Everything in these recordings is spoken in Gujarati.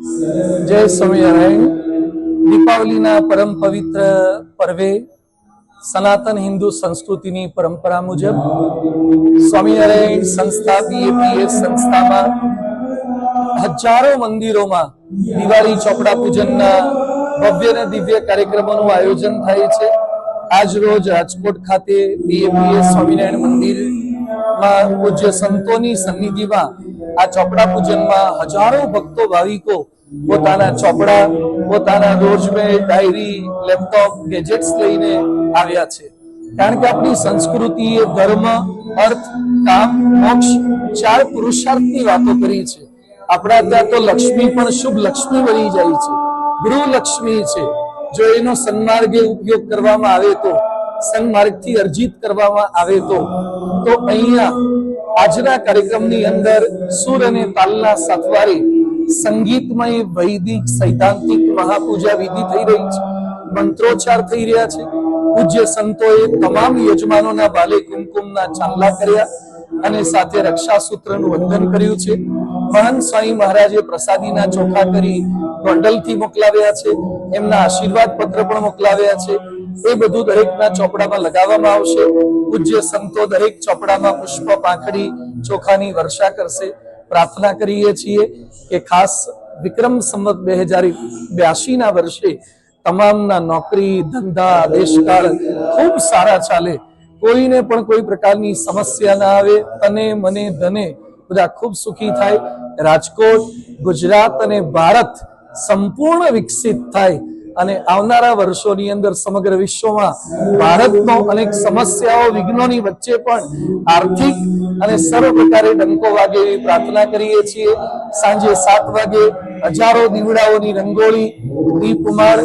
જય સ્વામિનારાયણ. દીપાવલીના પરમ પવિત્ર પર્વે સનાતન હિન્દુ સંસ્કૃતિની પરંપરા મુજબ સ્વામિનારાયણ સંસ્થા બીએપીએસ સંસ્થામાં હજારો મંદિરોમાં દિવાળી ચોપડા પૂજનના ભવ્ય અને દિવ્ય કાર્યક્રમોનું આયોજન થાય છે. આજ રોજ રાજકોટ ખાતે બીએપીએસ સ્વામિનારાયણ મંદિરમાં પૂજ્ય સંતોની સન્નિધિમાં આ ચોપડા પૂજનમાં હજારો ભક્તો, ભાવિકો પોતાના ચોપડા, પોતાના રોજમેર ડાયરી, લેપટોપ, ગેજેટ્સ લઈને આવ્યા છે. કારણ કે આપણી સંસ્કૃતિ ધર્મ, અર્થ, કામ, મોક્ષ ચાર પુરુષાર્થની વાતો કરી છે. આપણા ત્યાં તો લક્ષ્મી પણ શુભ લક્ષ્મી બની જાય છે. ગૃહ લક્ષ્મી છે. જો એનો સન્માર્ગે ઉપયોગ કરવામાં આવે તો, સન્માર્ગથી અર્જિત કરવામાં આવે તો તો અહીંયા આજના કાર્યક્રમની અંદર સુર અને તાલના સાથવારે સંગીતમય વૈદિક સૈદ્ધાંતિક મહાપૂજા વિધિ થઈ રહી છે. મંત્રોચ્ચાર થઈ રહ્યા છે. પૂજ્ય સંતોએ તમામ યજમાનોના બાલે કુમકુમના ચાંદલા કર્યા અને સાથે રક્ષાસૂત્રનું વંદન કર્યું છે. મહાન સ્વામી મહારાજે પ્રસાદીના ચોખા કરી ગોંડલથી મોકલાવ્યા છે, એમના આશીર્વાદ પત્ર પણ મોકલાવ્યા છે. એ બધું દરેકના ચોપડામાં લગાવવામાં આવશે. પૂજ્ય સંતો દરેક ચોપડામાં પુષ્પ પાંખડી ચોખાની વર્ષા કરશે. પ્રાર્થના કરીએ છીએ કે ખાસ વિક્રમ સંવત બે હજાર બ્યાસીના વર્ષે તમામના નોકરી, ધંધા, દેશકાળ ખૂબ સારા ચાલે. કોઈને પણ કોઈ પ્રકારની સમસ્યા ના આવે, તને, મને, ધને, બધા ખૂબ સુખી થાય. રાજકોટ, ગુજરાત અને ભારત સંપૂર્ણ વિકસિત થાય અને આવનારા વર્ષોની અંદર સમગ્ર વિશ્વમાં ભારતનો અનેક સમસ્યાઓ, વિઘ્નોની વચ્ચે પણ આર્થિક અને સર્વ પ્રકારે ડંકો વાગે એવી પ્રાર્થના કરીએ છીએ. સાંજે સાત વાગે હજારો દીવડાઓની રંગોળી દીપમાળ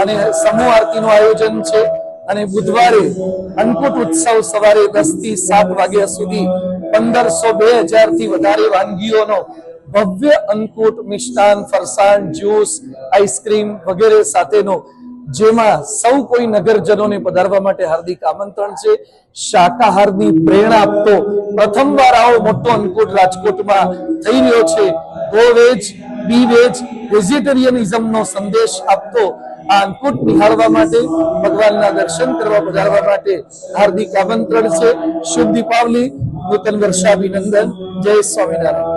અને સમૂહ આરતીનું આયોજન છે અને બુધવારે અન્નકૂટ ઉત્સવ સવારે દસથી સાત વાગ્યા સુધી પંદરસો બે હજારથી વધારે વાનગીઓનો ભવ્ય અંકુટ મિષ્ટાન, ફરસાણ, જ્યુસ આઈસ્ક્રીમ વગેરે સાથેનો, જેમાં સૌ કોઈ નગરજનોને પધારવા માટે હાર્દિક આમંત્રણ છે. શાકાહારની પ્રેરણા આપતો પ્રથમવાર આવો મોટો અંકુટ રાજકોટમાં થઈ રહ્યો છે. ગો વેજ બી વેજ વેજીટેરિયનિઝમનો સંદેશ આપતો આ અંકુટ નિહાળવા માટે ભગવાનના દર્શન કરવા પધારવા માટે હાર્દિક આમંત્રણ છે. શુભ દીપાવલી, નૂતન વર્ષાભિનંદન. જય સ્વામિનારાયણ.